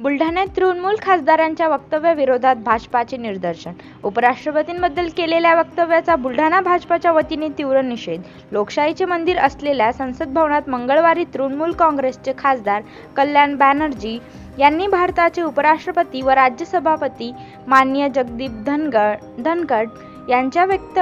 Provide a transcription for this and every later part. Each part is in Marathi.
बुलढाण्यात तृणमूल खासदारांच्या वक्तव्याविरोधात भाजपाचे निदर्शन. उपराष्ट्रपतींबद्दल केलेल्या वक्तव्याचा बुलढाणा भाजपाच्या वतीने तीव्र निषेध. लोकशाहीचे मंदिर असलेल्या संसद भवनात मंगळवारी तृणमूल काँग्रेसचे खासदार कल्याण बॅनर्जी यांनी भारताचे उपराष्ट्रपती व राज्यसभापती माननीय जगदीप धनगड धनखड यांच्या व्यक्त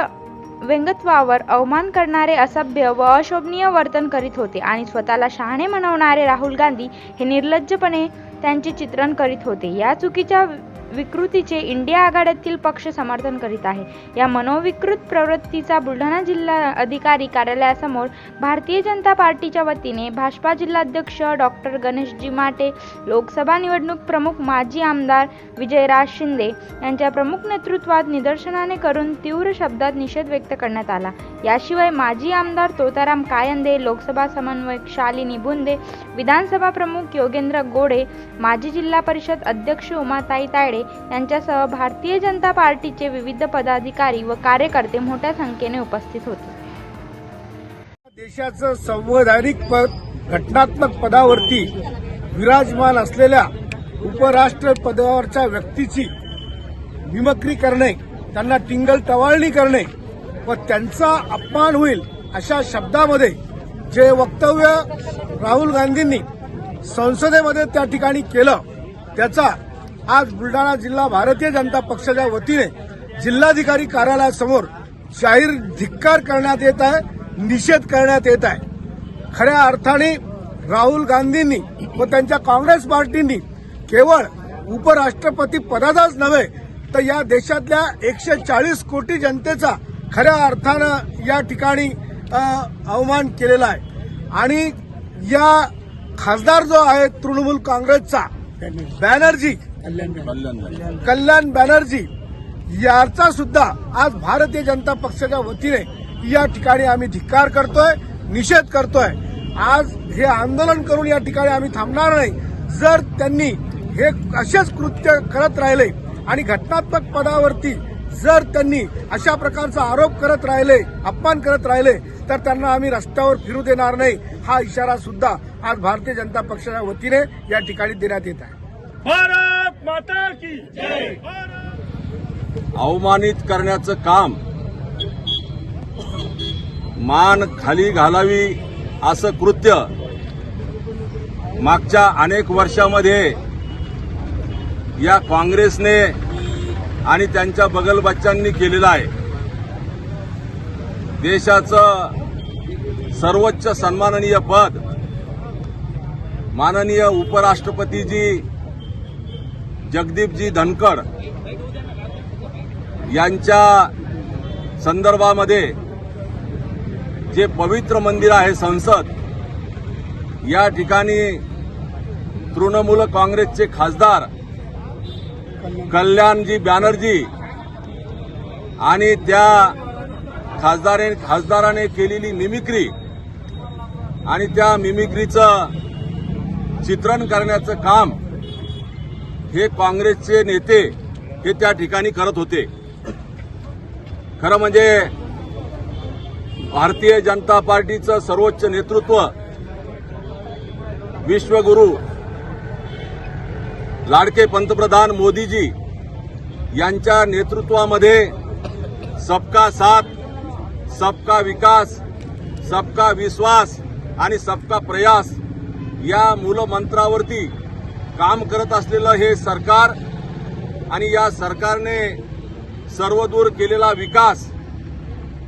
व्यंगत्वावर अवमान करणारे असभ्य व अशोभनीय वर्तन करीत होते आणि स्वतःला शहाणे म्हणवणारे राहुल गांधी हे निर्लज्जपणे त्यांचे चित्रण करीत होते. या चुकीच्या विकृतीचे इंडिया आघाड्यातील पक्ष समर्थन करीत आहे. या मनोविकृत प्रवृत्तीचा बुलढाणा जिल्हा अधिकारी कार्यालयासमोर भारतीय जनता पार्टीच्या वतीने भाजपा जिल्हाध्यक्ष डॉक्टर गणेशजी माटे लोकसभा निवडणूक प्रमुख माजी आमदार विजयराज शिंदे यांच्या प्रमुख नेतृत्वात निदर्शनाने करून तीव्र शब्दात निषेध व्यक्त करण्यात आला. याशिवाय माजी आमदार तोताराम कायंदे लोकसभा समन्वयक शालिनी बुंदे विधानसभा प्रमुख योगेंद्र गोडे माजी जिल्हा परिषद अध्यक्ष उमाताई तायडे यांच्यासह भारतीय जनता पार्टीचे विविध पदाधिकारी व कार्यकर्ते मोठ्या संख्येने उपस्थित होते. देशाचं संवैधानिक पद घटनात्मक पदावरती विराजमान असलेल्या उपराष्ट्र पदावरच्या व्यक्तीची मिमक्री करणे त्यांना टिंगल टवाळणी करणे व त्यांचा अपमान होईल अशा शब्दामध्ये जे वक्तव्य राहुल गांधींनी संसदेमध्ये त्या ठिकाणी केलं त्याचा आज बुलढाणा जिल्हा भारतीय जनता पक्षाच्या वतीने जिल्हाधिकारी कार्यालयासमोर जाहीर धिक्कार करण्यात येत आहे निषेध करण्यात येत आहे. खऱ्या अर्थाने राहुल गांधींनी व त्यांच्या काँग्रेस पार्टींनी केवळ उपराष्ट्रपती पदाचाच नव्हे तर या देशातल्या एकशे चाळीस कोटी जनतेचा खऱ्या अर्थानं या ठिकाणी अवमान केलेला आहे. आणि या खासदार जो आहे तृणमूल काँग्रेसचा बॅनर्जी कल्याण बॅनर्जी. याचा सुद्धा आज भारतीय जनता पक्षाच्या वतीने या ठिकाणी आम्ही धिक्कार करतोय निषेध करतोय. आज हे आंदोलन करून या ठिकाणी आम्ही थांबणार नाही. जर त्यांनी हे असेच कृत्य करत राहिले आणि घटनात्मक पदावरती जर त्यांनी अशा प्रकारचा आरोप करत राहिले अपमान करत राहिले तर त्यांना आम्ही रस्त्यावर फिरू देणार नाही. हा इशारा सुद्धा आज भारतीय जनता पक्षाच्या वतीने या ठिकाणी देण्यात येत आहे. भारत! माता की अवमानित करण्याचं काम. मान खाली घालावी असं कृत्य मागच्या अनेक वर्षामध्ये या काँग्रेसने आणि त्यांच्या बगलबच्चांनी केलेलं आहे. देशाचं सर्वोच्च सन्माननीय पद माननीय उपराष्ट्रपतीजी जगदीपजी धनखड यांच्या संदर्भामध्ये जे पवित्र मंदिर आहे संसद या ठिकाणी तृणमूल काँग्रेसचे खासदार कल्याणजी बॅनर्जी आणि त्या खासदारे खासदाराने केलेली मिमिक्री आणि त्या मिमिक्रीचं चित्रण करण्याचं काम हे काँग्रेसचे नेते हे त्या ठिकाणी करत होते. खरं म्हणजे भारतीय जनता पार्टीचं सर्वोच्च नेतृत्व विश्वगुरू लाडके पंतप्रधान मोदीजी यांच्या नेतृत्वामध्ये सबका साथ सबका विकास सबका विश्वास आणि सबका प्रयास या मूलमंत्रावरती काम करत असलेलं हे सरकार आणि या सरकारने सर्वदूर केलेला विकास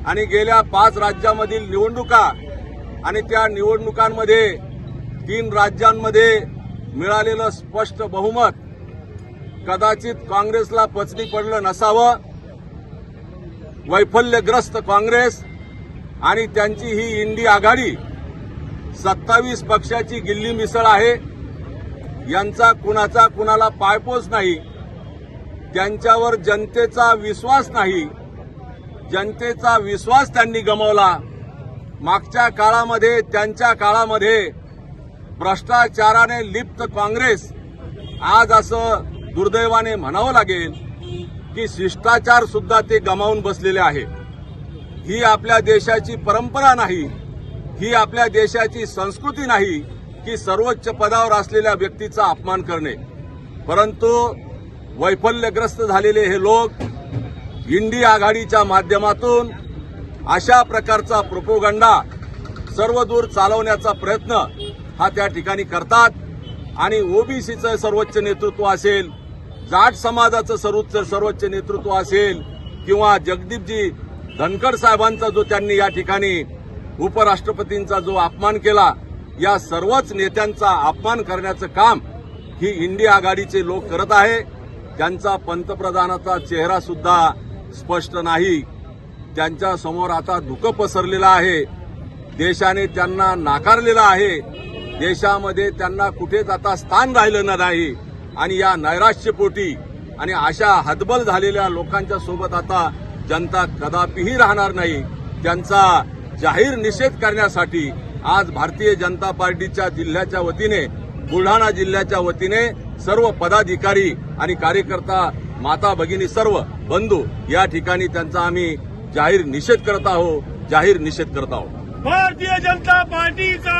आणि गेल्या पाच राज्यामधील निवडणुका आणि त्या निवडणुकांमध्ये तीन राज्यांमध्ये मिळालेलं स्पष्ट बहुमत कदाचित काँग्रेसला पचनी पडलं नसावं. वैफल्यग्रस्त काँग्रेस आणि त्यांची ही इंडी आघाडी सत्तावीस पक्षाची गिल्ली मिसळ आहे. यांचा कुणाचा कुणाला पायपोच नाही त्यांच्यावर जनतेचा विश्वास नाही जनतेचा विश्वास त्यांनी गमावला. मागच्या काळामध्ये त्यांच्या काळामध्ये भ्रष्टाचाराने लिप्त काँग्रेस आज असं दुर्दैवाने म्हणावं लागेल की शिष्टाचार सुद्धा ते गमावून बसलेले आहे. ही आपल्या देशाची परंपरा नाही ही आपल्या देशाची संस्कृती नाही की सर्वोच्च पदावर असलेल्या व्यक्तीचा अपमान करणे. परंतु वैफल्यग्रस्त झालेले हे लोक इंडी आघाडीच्या माध्यमातून अशा प्रकारचा प्रोपोगंडा सर्वदूर चालवण्याचा प्रयत्न हा त्या ठिकाणी करतात. आणि ओबीसीचं सर्वोच्च नेतृत्व असेल जाट समाजाचं सर्वोच्च सर्वोच्च नेतृत्व असेल किंवा जगदीपजी धनखड साहेबांचा जो त्यांनी या ठिकाणी उपराष्ट्रपतींचा जो अपमान केला या सर्वच नेत्यांचा अपमान करण्याचं काम ही इंडिया आघाडीचे लोक करत आहे. त्यांचा पंतप्रधानाचा चेहरा सुद्धा स्पष्ट नाही. त्यांच्यासमोर आता धुकं पसरलेलं आहे. देशाने त्यांना नाकारलेलं आहे. देशामध्ये त्यांना कुठेच आता स्थान राहिलं नाही. आणि या नैराश्यपोटी आणि अशा हतबल झालेल्या लोकांच्या सोबत आता जनता कदापिही राहणार नाही. त्यांचा जाहीर निषेध करण्यासाठी आज भारतीय जनता पार्टीच्या जिल्ह्याच्या वतीने बुलढाणा जिल्ह्याच्या वतीने सर्व पदाधिकारी आणि कार्यकर्ता माता भगिनी सर्व बंधू या ठिकाणी त्यांचा आम्ही जाहीर निषेध करत आहोत जाहीर निषेध करत आहोत भारतीय जनता पार्टीचा!